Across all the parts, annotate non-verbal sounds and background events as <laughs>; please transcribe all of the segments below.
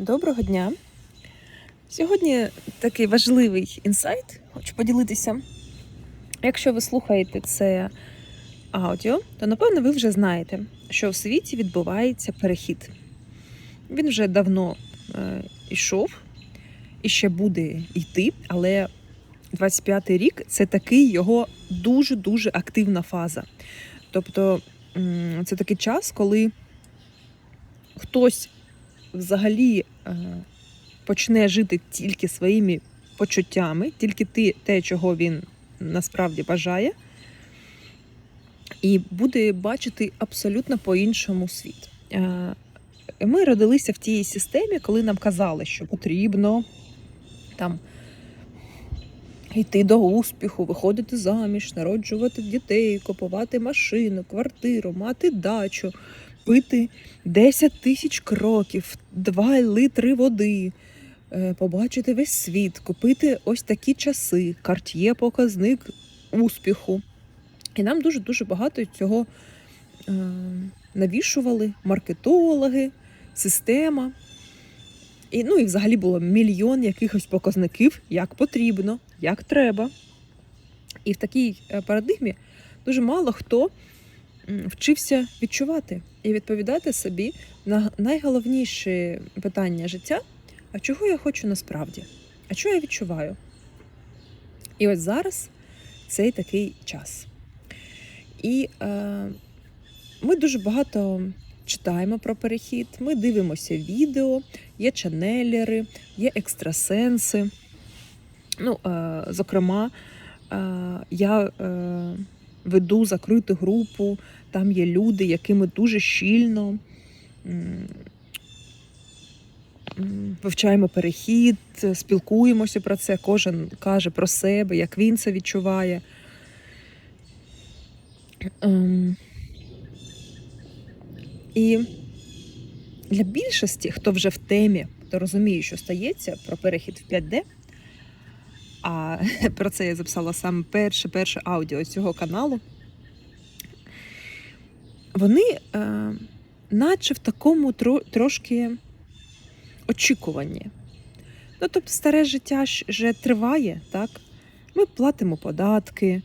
Доброго дня. Сьогодні такий важливий інсайт. Хочу поділитися. Якщо ви слухаєте це аудіо, то напевно ви вже знаєте, що в світі відбувається перехід. Він вже давно е, йшов і ще буде йти, але 25-й рік це такий його дуже-дуже активна фаза. Тобто це такий час, коли хтось взагалі е, почне жити тільки своїми почуттями, тільки те, чого він насправді бажає, і буде бачити абсолютно по-іншому світ. Е, Ми родилися в тій системі, коли нам казали, що потрібно там йти до успіху, виходити заміж, народжувати дітей, купувати машину, квартиру, мати дачу, пити 10 тисяч кроків, 2 литри води, е, побачити весь світ, купити ось такі часи, карт'є показник успіху. І нам дуже-дуже багато цього е, навішували маркетологи, система. І, ну, і взагалі було мільйон якихось показників, як потрібно, як треба. І в такій е, парадигмі дуже мало хто вчився відчувати і відповідати собі на найголовніші питання життя: а чого я хочу насправді? А що я відчуваю? І ось зараз цей такий час. І е, ми дуже багато читаємо про перехід, ми дивимося відео, є чанелери, є екстрасенси. Ну, е, зокрема, е, я е, веду закриту групу, там є люди, якими дуже щільно вивчаємо перехід, спілкуємося про це, кожен каже про себе, як він це відчуває. Ем, І для більшості, хто вже в темі, хто розуміє, що стається про перехід в 5D, а <laughs> про це я записала саме перше перше аудіо цього каналу. Вони, е, наче в такому тро, трошки очікуванні. Ну, тобто, старе життя ж вже триває, так? Ми платимо податки,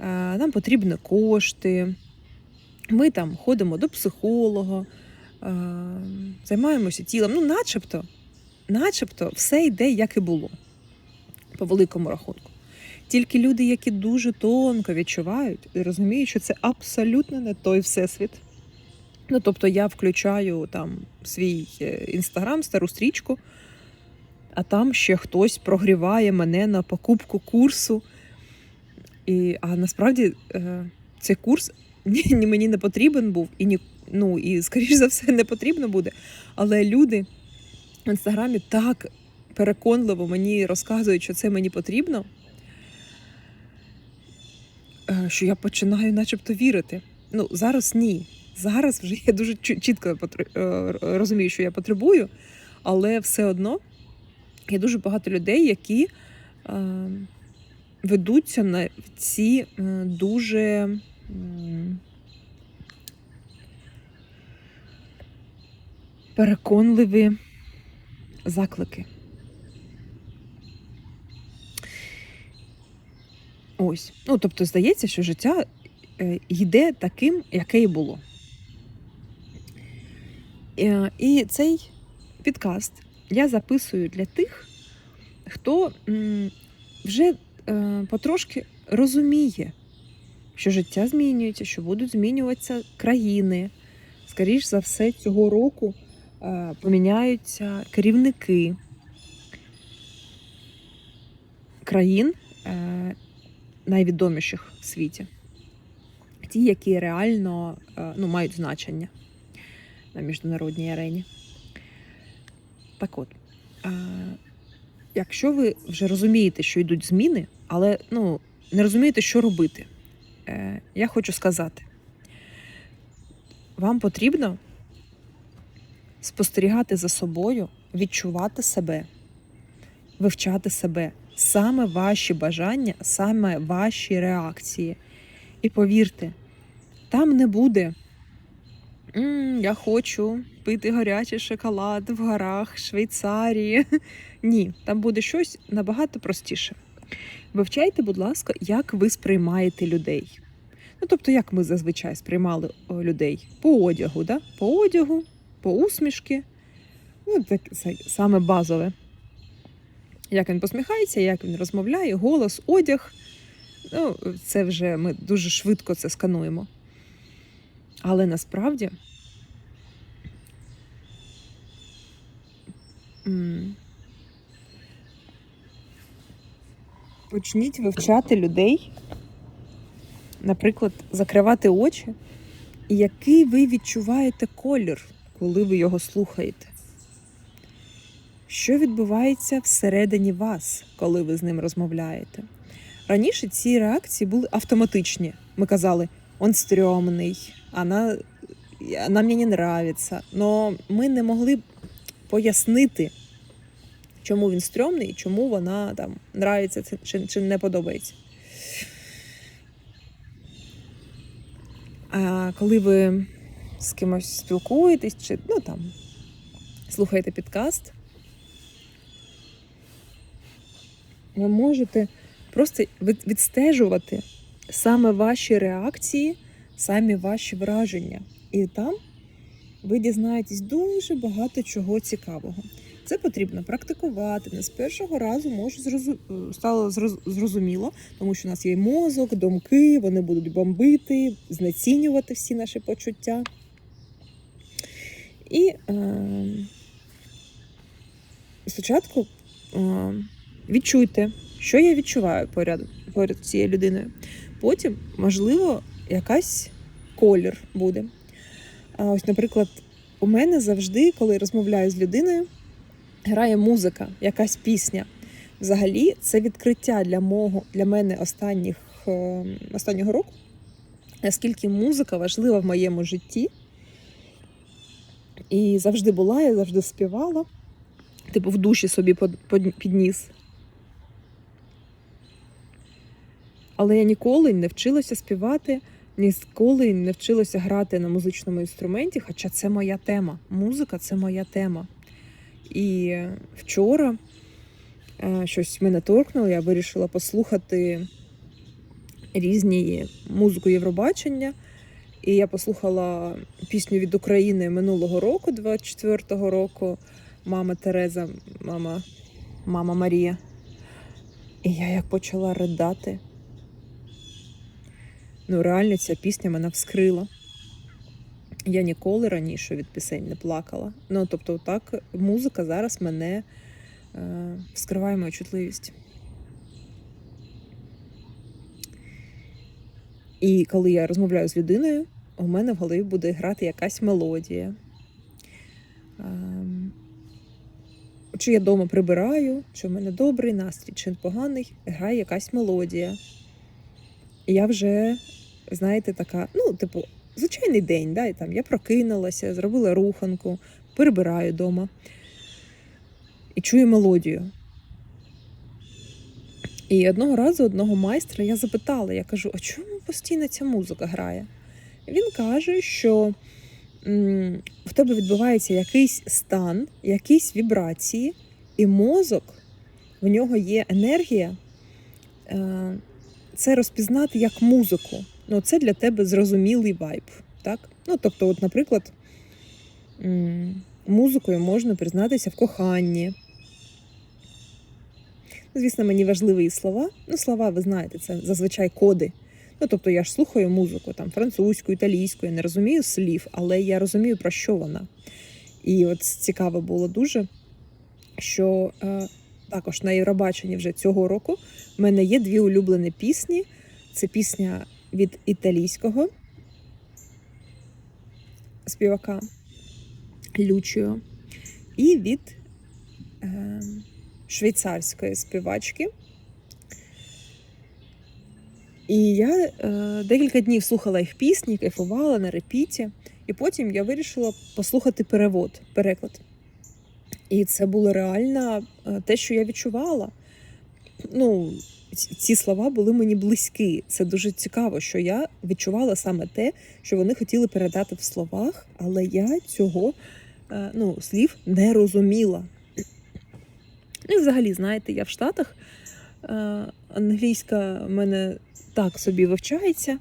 е, нам потрібні кошти, ми там ходимо до психолога, е, займаємося тілом. Ну, начебто, начебто, все йде, як і було, по великому рахунку. Тільки люди, які дуже тонко відчувають і розуміють, що це абсолютно не той всесвіт. Ну, тобто я включаю там свій е, інстаграм, стару стрічку, а там ще хтось прогріває мене на покупку курсу. І, а насправді е, цей курс <laughs> ні, ні мені не потрібен був, і ні, ну, і, скоріш за все, не потрібно буде. Але люди в інстаграмі так переконливо мені розказують, що це мені потрібно, що я починаю начебто вірити. Ну, зараз ні. Зараз вже я дуже чітко е, розумію, що я потребую, але все одно є дуже багато людей, які е, ведуться на ці е, дуже переконливі заклики. Ось. Ну, тобто, здається, що життя е, йде таким, яке і було. Е, І цей підкаст я записую для тих, хто вже е, потрошки розуміє, що життя змінюється, що будуть змінюватися країни. Скоріш за все, цього року поміняються керівники країн найвідоміших в світі. Ті, які реально е, ну, мають значення на міжнародній арені. Так от, е, якщо ви вже розумієте, що йдуть зміни, але ну, не розумієте, що робити, е, я хочу сказати, вам потрібно спостерігати за собою, відчувати себе, вивчати себе, саме ваші бажання, саме ваші реакції. І повірте, там не буде. «М, Я хочу пити гарячий шоколад в горах Швейцарії. <laughs> Ні, там буде щось набагато простіше. Вивчайте, будь ласка, як ви сприймаєте людей. Ну, тобто, як ми зазвичай сприймали людей по одягу, да? по одягу, по усмішки. Ну, так, саме базове. Як він посміхається, як він розмовляє, голос, одяг. Ну, це вже ми дуже швидко це скануємо. Але насправді почніть вивчати людей, наприклад, закривати очі, який ви відчуваєте колір, коли ви його слухаєте. Що відбувається всередині вас, коли ви з ним розмовляєте? Раніше ці реакції були автоматичні. Ми казали, он стрьомний, вона, вона мені не нравиться. Но ми не могли пояснити, чому він стрьомний, чому вона там нравиться чи, чи не подобається. А коли ви з кимось спілкуєтесь, чи ну там слухаєте підкаст, ви можете просто відстежувати саме ваші реакції, самі ваші враження. І там ви дізнаєтесь дуже багато чого цікавого. Це потрібно практикувати. Не з першого разу може зрозу... е, стало зрозуміло, тому що у нас є мозок, думки, вони будуть бомбити, знецінювати всі наші почуття. І е... спочатку е... відчуйте, що я відчуваю поряд, поряд цією людиною. Потім, можливо, якась колір буде. А ось, наприклад, у мене завжди, коли розмовляю з людиною, грає музика, якась пісня. Взагалі, це відкриття для мого для мене останніх, е, останнього року, наскільки музика важлива в моєму житті. І завжди була, я завжди співала, типу в душі собі підніс. Але я ніколи не вчилася співати, ніколи не вчилася грати на музичному інструменті, хоча це моя тема. Музика це моя тема. І вчора е, щось мене торкнуло, я вирішила послухати різні музику Євробачення. І я послухала пісню від України минулого року, 24-го року, мама Тереза, мама, мама Марія. І я як почала ридати. Ну, реально, ця пісня мене вскрила. Я ніколи раніше від пісень не плакала. Ну, тобто, так, музика зараз мене е, вскриває мою чутливість. І коли я розмовляю з людиною, у мене в голові буде грати якась мелодія. Ем, Чи я вдома прибираю, чи в мене добрий настрій, чи поганий, грає якась мелодія. І я вже, знаєте, така, ну, типу, звичайний день, да, і там я прокинулася, зробила руханку, прибираю вдома і чую мелодію. І одного разу одного майстра я запитала, я кажу, а чому постійно ця музика грає? Він каже, що в тебе відбувається якийсь стан, якісь вібрації, і мозок, в нього є енергія е, це розпізнати як музику. Ну, це для тебе зрозумілий вайб. Так? Ну, тобто, от, наприклад, музикою можна признатися в коханні. Ну, Звісно, мені важливі слова. Ну, слова, ви знаєте, це зазвичай коди. Ну, тобто я ж слухаю музику там французьку, італійську, я не розумію слів, але я розумію, про що вона. І от цікаво було дуже, що е, також на Євробаченні вже цього року в мене є дві улюблені пісні. Це пісня від італійського співака Лючіо і від е, швейцарської співачки. І я е, декілька днів слухала їх пісні, кайфувала на репіті, і потім я вирішила послухати перевод, переклад. І це було реально е, те, що я відчувала. Ну, ці- слова були мені близькі. Це дуже цікаво, що я відчувала саме те, що вони хотіли передати в словах, але я цього е, ну, слів не розуміла. Ну і взагалі, знаєте, я в Штатах е, англійська в мене так собі вивчається,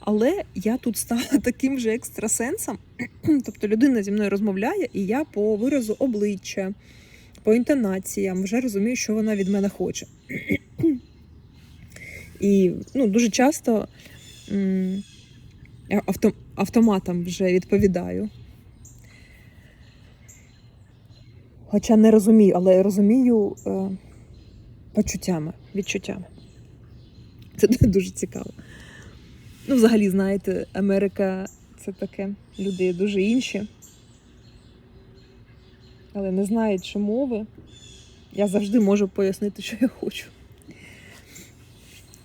але я тут стала <laughs> таким же екстрасенсом. <clears throat> Тобто людина зі мною розмовляє, і я по виразу обличчя, по інтонаціям вже розумію, що вона від мене хоче. <clears throat> І ну, дуже часто авто, автоматом вже відповідаю. Хоча не розумію, але розумію е, почуттями, відчуттями. Це <laughs> дуже цікаво. Ну, взагалі, знаєте, Америка це таке, люди дуже інші. Але не знаючи мови, я завжди можу пояснити, що я хочу.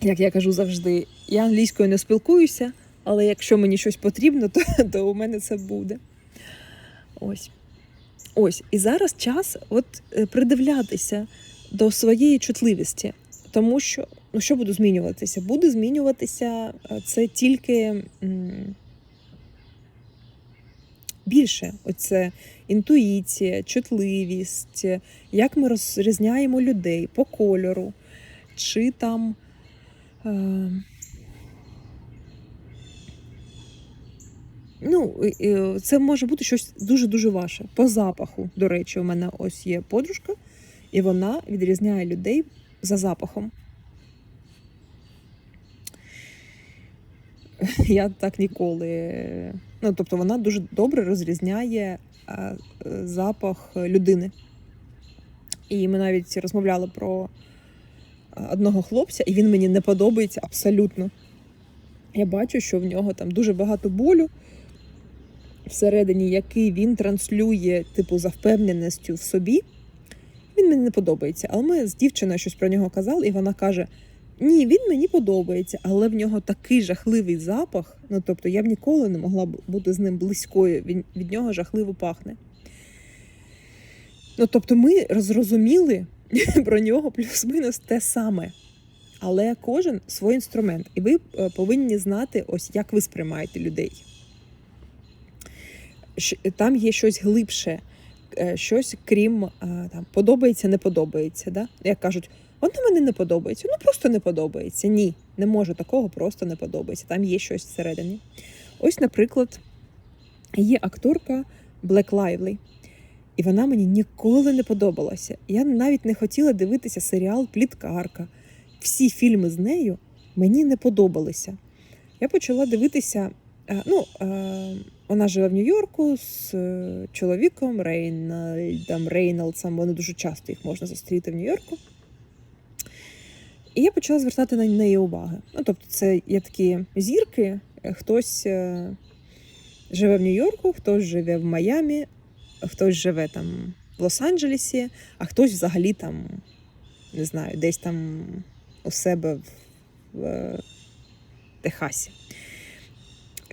Як я кажу завжди, я англійською не спілкуюся, але якщо мені щось потрібно, то, <laughs> то у мене це буде. Ось. Ось. І зараз час от е, придивлятися до своєї чутливості. Тому що, ну що буде змінюватися? Буде змінюватися е, це тільки м, більше. Оце інтуїція, чутливість, як ми розрізняємо людей по кольору, чи там. Е, Ну, це може бути щось дуже-дуже ваше. По запаху. До речі, у мене ось є подружка, і вона відрізняє людей за запахом. <laughs> Я так ніколи. Ну, тобто вона дуже добре розрізняє е, запах людини. І ми навіть розмовляли про одного хлопця, і він мені не подобається абсолютно. Я бачу, що в нього там дуже багато болю всередині, який він транслює, типу, за впевненістю в собі. Він мені не подобається. Але ми з дівчиною щось про нього казали, і вона каже: Ні, він мені подобається, але в нього такий жахливий запах. Ну тобто я б ніколи не могла бути з ним близькою. Він від нього жахливо пахне. Ну, тобто, ми зрозуміли <laughs> про нього плюс-мінус те саме. Але кожен свій інструмент, і ви е, повинні знати, ось як ви сприймаєте людей. Там є щось глибше, е, щось крім е, там подобається, не подобається. Да? Як кажуть, вона мені не подобається. Ну просто не подобається. Ні, не може такого, просто не подобається. Там є щось всередині. Ось, наприклад, є акторка Блек Лайвлі. І вона мені ніколи не подобалася. Я навіть не хотіла дивитися серіал Пліткарка. Всі фільми з нею мені не подобалися. Я почала дивитися. е, Ну, е, вона живе в Нью-Йорку з е, чоловіком Рейнальдом Рейнолдсом. Вони дуже часто їх можна зустріти в Нью-Йорку. І я почала звертати на неї уваги. Ну, тобто, це є такі зірки, хтось живе в Нью-Йорку, хтось живе в Майамі, хтось живе там в Лос-Анджелесі, а хтось взагалі там, не знаю, десь там у себе в, в е, Техасі.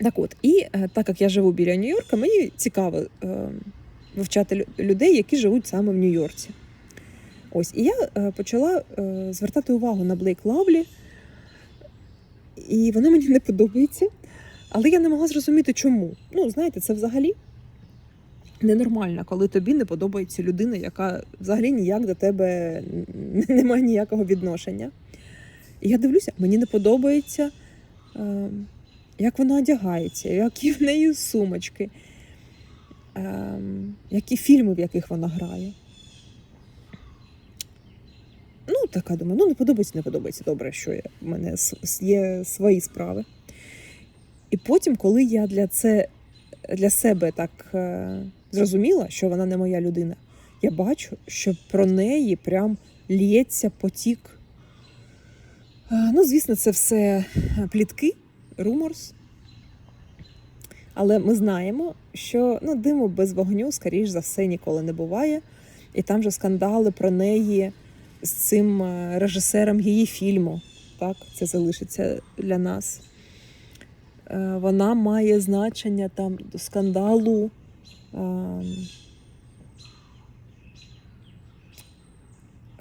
Так от, і е, так як я живу біля Нью-Йорка, мені цікаво е, вивчати людей, які живуть саме в Нью-Йорці. Ось, і я почала звертати увагу на Блейк Лавлі, і вона мені не подобається. Але я не могла зрозуміти, чому. Ну, знаєте, це взагалі ненормально, коли тобі не подобається людина, яка взагалі ніяк до тебе не має ніякого відношення. І я дивлюся, мені не подобається, е, як вона одягається, які в неї сумочки, е, які фільми, в яких вона грає. Ну, така думаю, ну не подобається, не подобається. Добре, що я, в мене є свої справи. І потім, коли я для, це, для себе так е, зрозуміла, що вона не моя людина, я бачу, що про неї прям лється потік. Е, ну, звісно, це все плітки, руморс. Але ми знаємо, що ну, диму без вогню, скоріш за все, ніколи не буває. І там же скандали про неї з цим е, режисером її фільму. Так, це залишиться для нас. Е, Вона має значення там скандалу. Ем,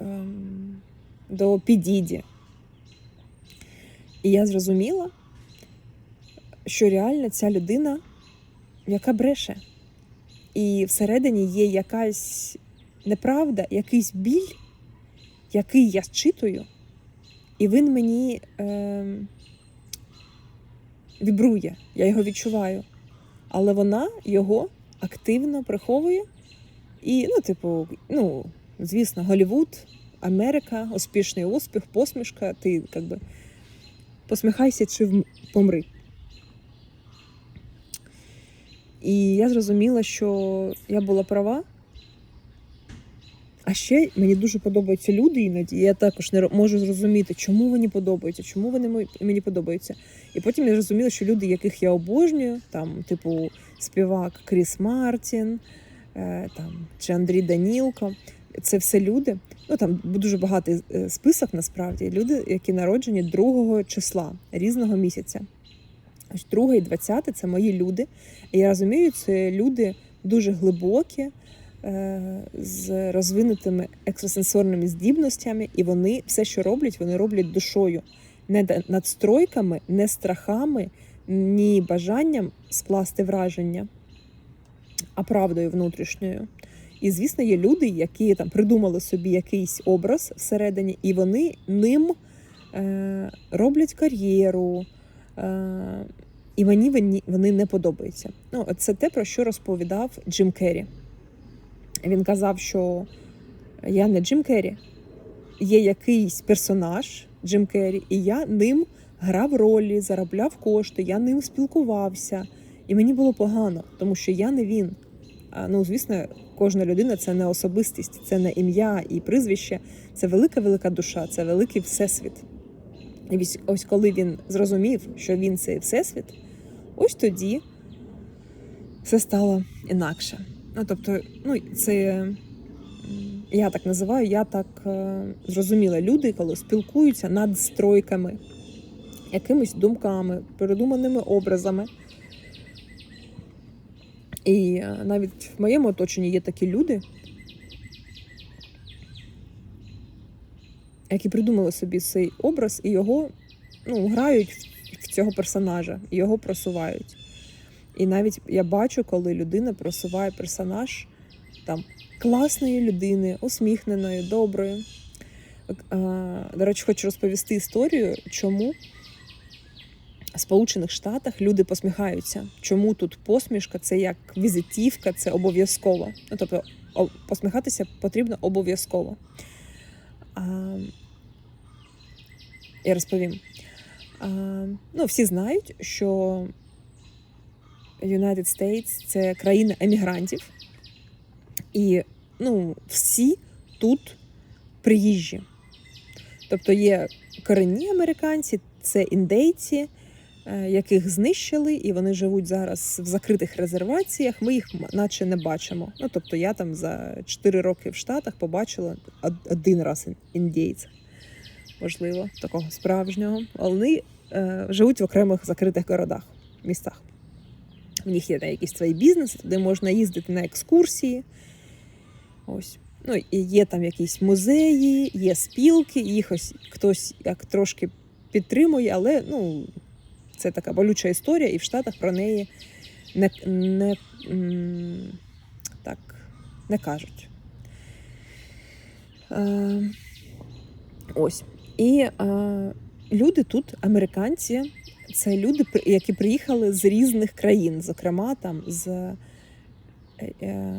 ем, До Підіді. І я зрозуміла, що реально ця людина, яка бреше. і всередині є якась неправда, якийсь біль, який я зчитую, і він мені е, вібрує, я його відчуваю. Але вона його активно приховує. І, ну, типу, ну, звісно, Голівуд, Америка, успішний успіх, посмішка, ти якби посміхайся чи помри. І я зрозуміла, що я була права. А ще мені дуже подобаються люди іноді. і Я також не можу зрозуміти, чому вони подобаються, чому вони мені подобаються. І потім я зрозуміла, що люди, яких я обожнюю, там, типу, співак Кріс Мартін, е, там, чи Андрій Данілко, це все люди. Ну там дуже багатий е, список насправді. Люди, які народжені 2 числа різного місяця. Ось 2 і 20 це мої люди. І я розумію, це люди дуже глибокі, з розвинутими екстрасенсорними здібностями, і вони все, що роблять, вони роблять душою, не надстройками, не страхами, ні бажанням скласти враження, а правдою внутрішньою. І, звісно, є люди, які там придумали собі якийсь образ всередині, і вони ним е, роблять кар'єру. Е, і мені вони не подобаються. Ну, це те, про що розповідав Джим Керрі. Він казав, що я не Джим Керрі, є якийсь персонаж Джим Керрі, і я ним грав ролі, заробляв кошти, я ним спілкувався. І мені було погано, тому що я не він. Ну, звісно, кожна людина це не особистість, це не ім'я і прізвище, це велика велика душа, це великий всесвіт. І ось коли він зрозумів, що він цей всесвіт, ось тоді все стало інакше. Ну, тобто, ну, це я так називаю, я так е, зрозуміла. Люди, коли спілкуються над стройками, якимись думками, передуманими образами. І е, навіть в моєму оточенні є такі люди, які придумали собі цей образ і його ну, грають в- цього персонажа, його просувають. І навіть я бачу, коли людина просуває персонаж там класної людини, усміхненої, доброї. Е, До речі, хочу розповісти історію, чому в Сполучених Штатах люди посміхаються. Чому тут посмішка це як візитівка, це обов'язково. Ну, тобто посміхатися потрібно обов'язково. Я розповім. Ну, всі знають, що United States – це країна емігрантів, і ну, всі тут приїжджі. Тобто є корінні американці, це індейці, е, яких знищили, і вони живуть зараз в закритих резерваціях. Ми їх наче не бачимо. Ну тобто, я там за 4 роки в Штатах побачила один раз індійця, можливо, такого справжнього. Але вони е, живуть в окремих закритих городах, містах. В них є якісь свої бізнеси, туди можна їздити на екскурсії. Ось. Ну, є там якісь музеї, є спілки, їх ось хтось як трошки підтримує, але ну, це така болюча історія, і в Штатах про неї не, не, так, не кажуть. Е, ось. І е, люди тут, американці, це люди, які приїхали з різних країн, зокрема там з е, е,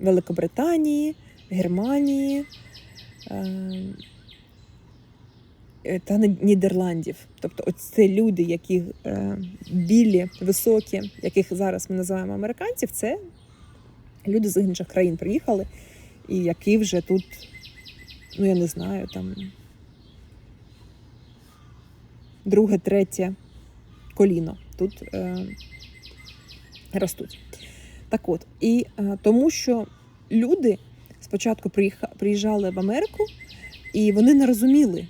Великобританії, Германії е, та Нідерландів. Тобто, це люди, які білі, високі, яких зараз ми називаємо американців, це люди з інших країн приїхали, і які вже тут, ну я не знаю, там друге, третє коліно тут е, ростуть. Так от, і е, тому що люди спочатку приїжджали в Америку, і вони не розуміли.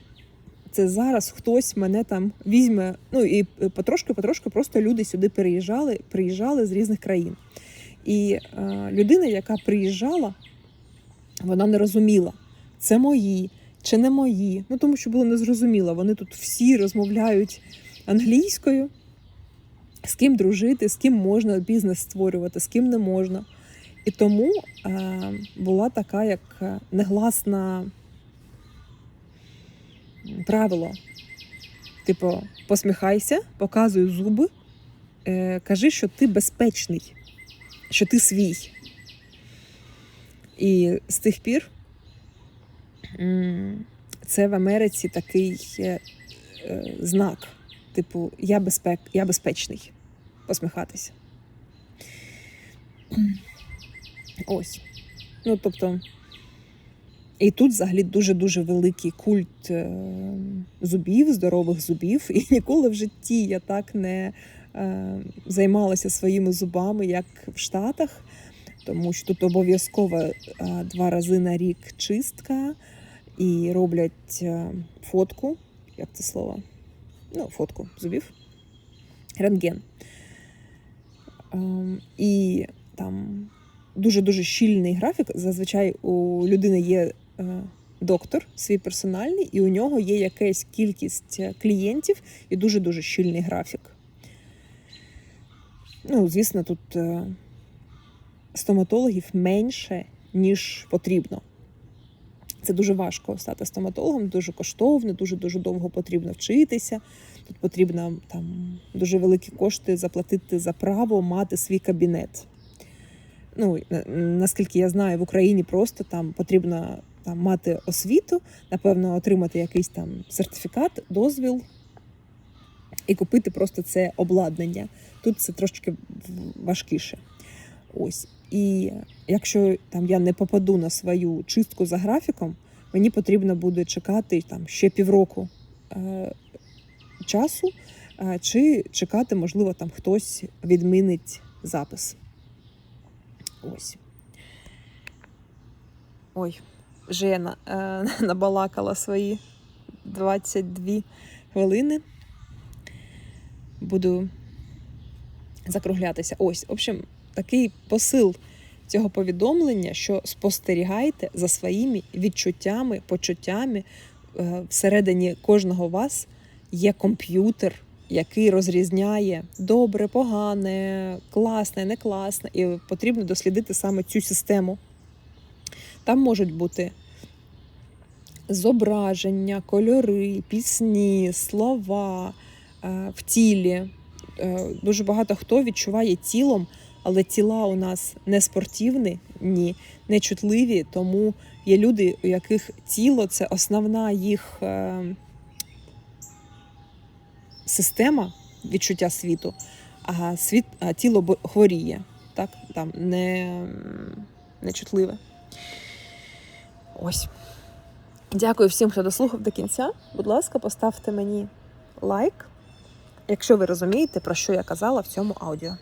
Це зараз хтось мене там візьме. Ну і потрошки-потрошки просто люди сюди переїжджали, приїжджали з різних країн. І е, людина, яка приїжджала, вона не розуміла, це мої чи не мої. Ну тому що було незрозуміло. Вони тут всі розмовляють англійською, з ким дружити, з ким можна бізнес створювати, з ким не можна. І тому е, була така як е, негласна правило. Типу, посміхайся, показуй зуби, е, кажи, що ти безпечний, що ти свій. І з тих пір це в Америці такий е, знак. Типу, я, безпек, я безпечний. Посміхатися. Ось. Ну, тобто, і тут взагалі дуже-дуже великий культ е, зубів, здорових зубів. І ніколи в житті я так не е, займалася своїми зубами, як в Штатах, тому що тут обов'язково два рази на рік чистка і роблять е, фотку. Як це слово? Ну, фотку зубів. Рентген. Ем, і там дуже-дуже щільний графік. Зазвичай у людини є е, доктор свій персональний, і у нього є якась кількість е, клієнтів і дуже-дуже щільний графік. Ну, звісно, тут стоматологів менше, ніж потрібно. Це дуже важко стати стоматологом, дуже коштовно, дуже дуже довго потрібно вчитися. Тут потрібно там дуже великі кошти заплатити за право мати свій кабінет. Ну, наскільки я знаю, в Україні просто там потрібно там, мати освіту, напевно, отримати якийсь там сертифікат, дозвіл і купити просто це обладнання. Тут це трошки важкіше. Ось. І якщо там я не попаду на свою чистку за графіком, мені потрібно буде чекати там ще півроку е, часу, е, чи чекати, можливо, там хтось відмінить запис. Ось. Ой, вже я на, е, <laughs> набалакала свої 22 хвилини. Буду закруглятися. Ось, в общем, такий посил цього повідомлення, що спостерігайте за своїми відчуттями, почуттями. Е, Всередині кожного вас є комп'ютер, який розрізняє добре, погане, класне, не класне, і потрібно дослідити саме цю систему. Там можуть бути зображення, кольори, пісні, слова е, в тілі. Е, Дуже багато хто відчуває тілом, але тіла у нас не спортивні, ні, не чутливі, тому є люди, у яких тіло це основна їх е, система відчуття світу, а, світ, а тіло хворіє, так? Там не, не чутливе. Ось. Дякую всім, хто дослухав до кінця. Будь ласка, поставте мені лайк, якщо ви розумієте, про що я казала в цьому аудіо.